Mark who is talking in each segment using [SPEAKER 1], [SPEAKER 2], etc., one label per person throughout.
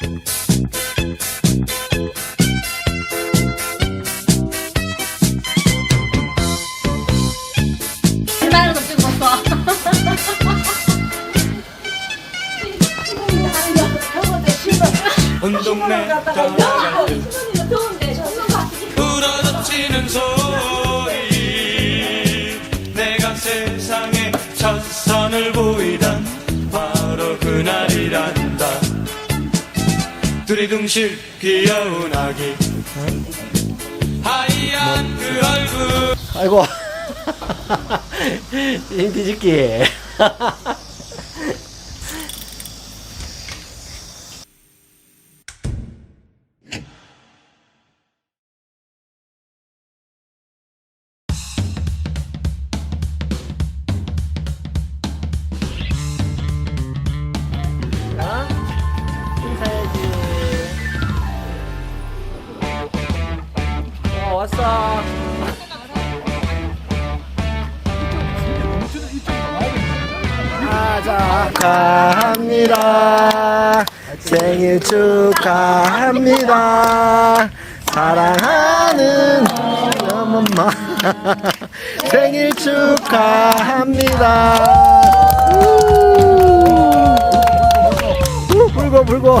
[SPEAKER 1] 거 찍었어.
[SPEAKER 2] 운동내 떠나갈 부러져지는 소리 두리둥실 귀여운 아기. 하얀 그 얼굴.
[SPEAKER 3] 아이고. 힘 뒤집기 왔어 아, 축하합니다. 생일 축하합니다. 사랑하는 엄마 생일 축하합니다. 불고 불고.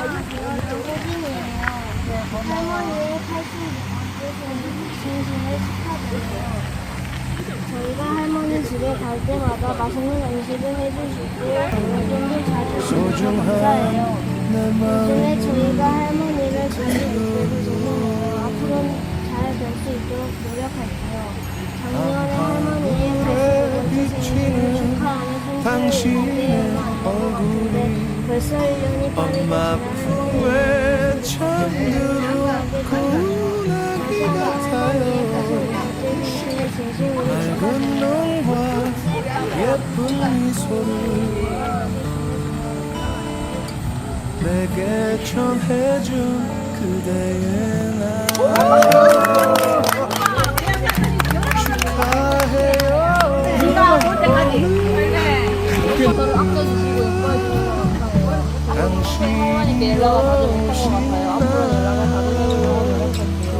[SPEAKER 4] 호빈이에요. 할머니의 80 생신을 축하드려요. 저희가 할머니 집에 갈 때마다 맛있는 음식을 해주시고 용돈도 자주 주셔서 감사해요. 요즘에 저희가 할머니를 자주 뵙게 되는 앞으로는 잘뵐수 있도록 노력할게요. 작년에 할머니의 85번째 생신을 축하하는 당신의 얼굴이 벌써 1년이 빨리
[SPEAKER 2] 엄마 처음
[SPEAKER 4] 고운
[SPEAKER 2] 아기 같아요 맑은 눈과 예쁜 미소를 내게 전해준 그대의
[SPEAKER 1] 할머니께 연락을 자주 못한 것 같아요. 앞으로 연락을 자주 해주려고 노력할게요.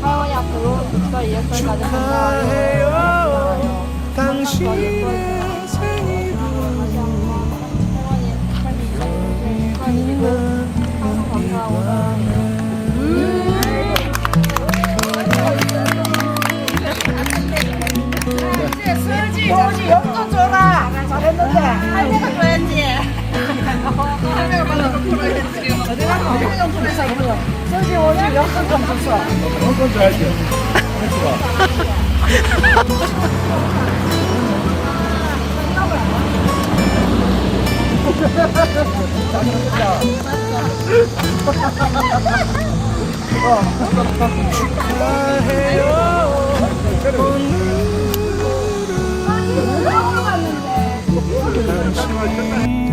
[SPEAKER 1] 할머니 앞으로 6살, 2살까지 건강하세요.
[SPEAKER 2] 당신의 생일
[SPEAKER 1] 다시 한번 할머니 살기 축하드리고 항상 감사하고 사랑해요.
[SPEAKER 5] 수지 영돈 줘라 잘했는데 할매가 줘야지 좀 풀어서 그러 수지 오늘 좀 줬어
[SPEAKER 3] 한건 줘야지.
[SPEAKER 2] 당신이